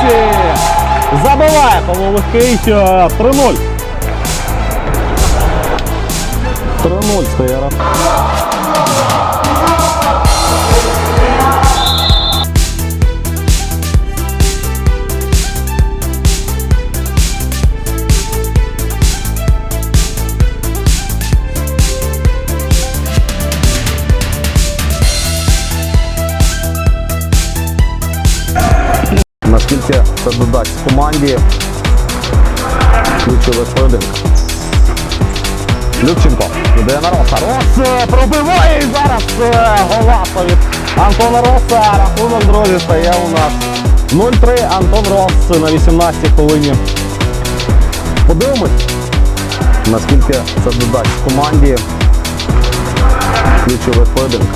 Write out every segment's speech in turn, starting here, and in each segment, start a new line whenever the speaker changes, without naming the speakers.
сітці. Забиває Павло Легкий е, 3-0. 3-0 стає це додасть команді ключових поєдинок. Любченко йде на Роса. Рос е, пробиває зараз е, голаса від Антона Роса. Рахунок, друзі, стає у нас 0-3. Антон Рос на 18-й хвилині. Подивимось, наскільки це додасть команді ключових поєдинок.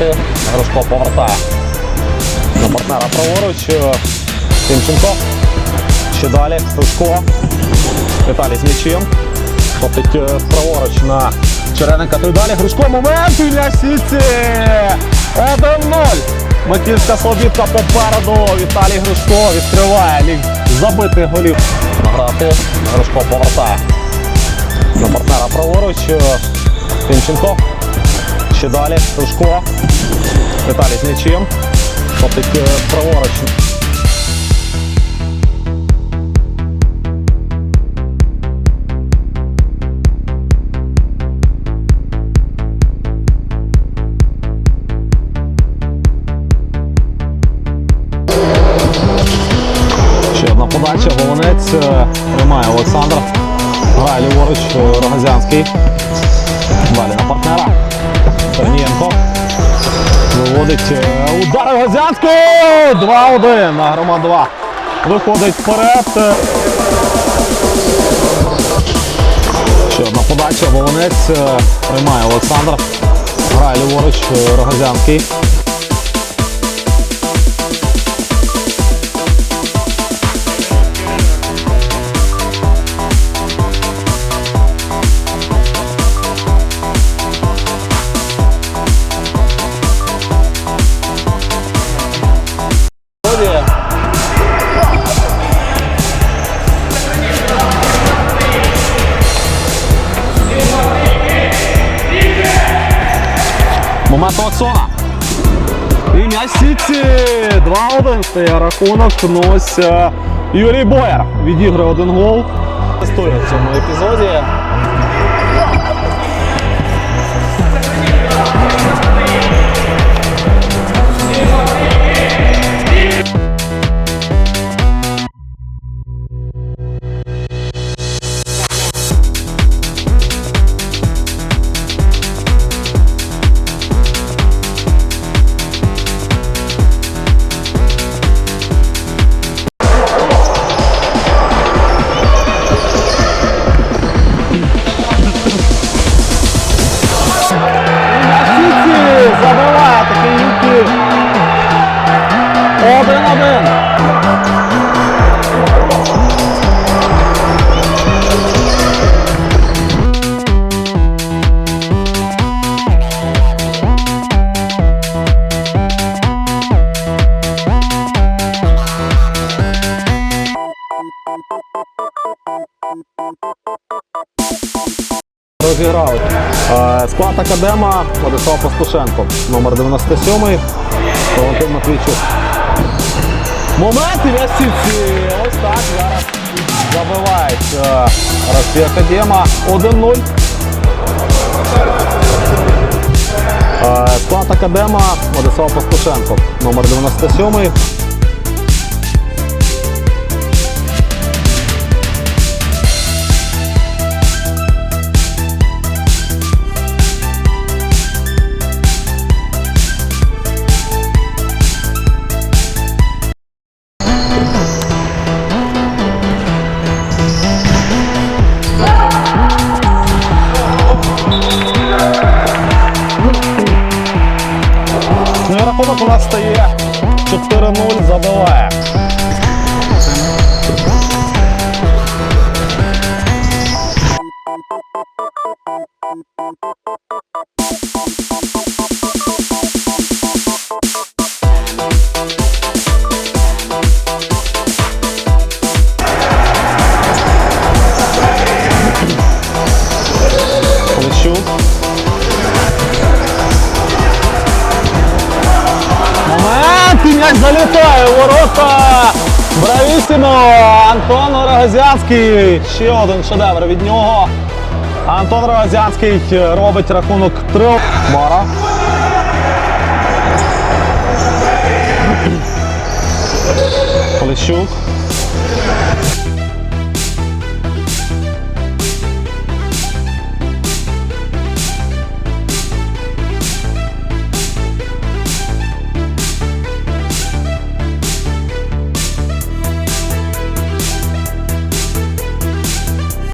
Награти. Грошко повертає на партнера праворуч. Е, Тимченко. Ще далі. Грушко. Віталій з м'ячем. Топить е, праворуч на Черененка. Той далі. Грушко. Момент. І на сітці. 1-0. Маківська Слобідка попереду. Віталій Грушко відкриває ліг забитих голів. Награти. Грушко повертає на партнера праворуч. Е, Тимченко. Ще далі. Грушко. Віталій з м'ячем. Топить е, праворуч. Ще одна подача, Волонець е, приймає Олександр. Грає ліворуч е, Рогозянський. Далі на партнера. Виводить е, удар Рогозянського! 2-1 на грома 2. Виходить вперед. Ще одна подача, Волонець е, приймає Олександр. Грає ліворуч е, Олексона. І м'яч сітці. 2-1 стає рахунок. Ну ось е, Юрій Боєр відіграє один гол. Історія в цьому епізоді. Один-один. Розіграли. Е, Склад Академа Владислав Пастушенко, номер 97 Валентин Матвійчук. Момент і. Ось так зараз забивають е, Росія Академа 1-0. Е, Склад Академа Владислав Пастушенко, номер 97 Рахунок у нас стає 4-0, забиває. Залітає у ворота! Бравісімо! Антон Рогозянський. Ще один шедевр від нього. Антон Рогозянський робить рахунок 3. Мара. Полищук.